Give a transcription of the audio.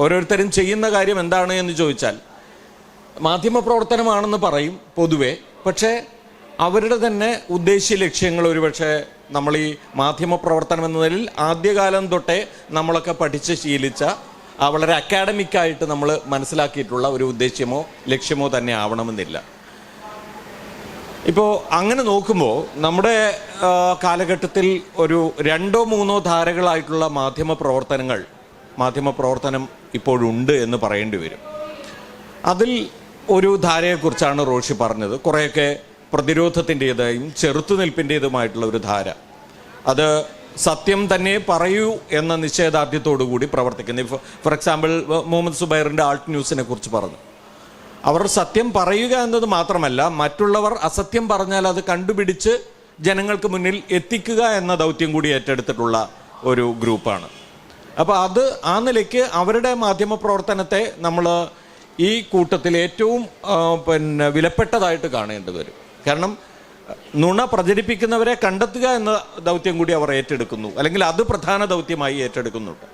ഓരോരുത്തരും ചെയ്യുന്ന കാര്യം എന്താണ് എന്ന് ചോദിച്ചാൽ മാധ്യമപ്രവർത്തനമാണെന്ന് പറയും പൊതുവെ പക്ഷേ അവരുടെ തന്നെ ഉദ്ദേശ്യ ലക്ഷ്യങ്ങൾ ഒരുപക്ഷെ നമ്മൾ ഈ മാധ്യമപ്രവർത്തനം എന്ന നിലയിൽ ആദ്യകാലം തൊട്ടേ നമ്മളൊക്കെ പഠിച്ച് ശീലിച്ച വളരെ അക്കാഡമിക്കായിട്ട് നമ്മൾ മനസ്സിലാക്കിയിട്ടുള്ള ഒരു ഉദ്ദേശ്യമോ ലക്ഷ്യമോ തന്നെ ആവണമെന്നില്ല. ഇപ്പോൾ അങ്ങനെ നോക്കുമ്പോൾ നമ്മുടെ കാലഘട്ടത്തിൽ ഒരു രണ്ടോ മൂന്നോ ധാരകളായിട്ടുള്ള മാധ്യമ പ്രവർത്തനങ്ങൾ മാധ്യമ പ്രവർത്തനം ഇപ്പോഴുണ്ട് എന്ന് പറയേണ്ടി വരും. അതിൽ ഒരു ധാരയെക്കുറിച്ചാണ് റോഷി പറഞ്ഞത്. കുറേയൊക്കെ പ്രതിരോധത്തിന്റെതായും ചെറുത്തുനിൽപ്പിന്റെതുമായിട്ടുള്ള ഒരു ധാര. അത് സത്യം തന്നെ പറയൂ എന്ന നിശ്ചയദാർഢ്യത്തോടു കൂടി പ്രവർത്തിക്കുന്നു. ഫോർ എക്സാമ്പിൾ മുഹമ്മദ് സുബൈറിന്റെ ആൾട്ട് ന്യൂസിനെ കുറിച്ച് പറഞ്ഞു. അവർ സത്യം പറയുക എന്നത് മാത്രമല്ല മറ്റുള്ളവർ അസത്യം പറഞ്ഞാൽ അത് കണ്ടുപിടിച്ച് ജനങ്ങൾക്ക് മുന്നിൽ എത്തിക്കുക എന്ന ദൗത്യം കൂടി ഏറ്റെടുത്തിട്ടുള്ള ഒരു ഗ്രൂപ്പാണ്. അപ്പോൾ അത് ആ നിലയ്ക്ക് അവരുടെ മാധ്യമ പ്രവർത്തനത്തെ നമ്മൾ ഈ കൂട്ടത്തിൽ ഏറ്റവും പിന്നെ വിലപ്പെട്ടതായിട്ട് കാണേണ്ടി വരും. കാരണം നുണ പ്രചരിപ്പിക്കുന്നവരെ കണ്ടെത്തുക എന്ന ദൗത്യം കൂടി അവർ ഏറ്റെടുക്കുന്നു. അല്ലെങ്കിൽ അത് പ്രധാന ദൗത്യമായി ഏറ്റെടുക്കുന്നുണ്ട്.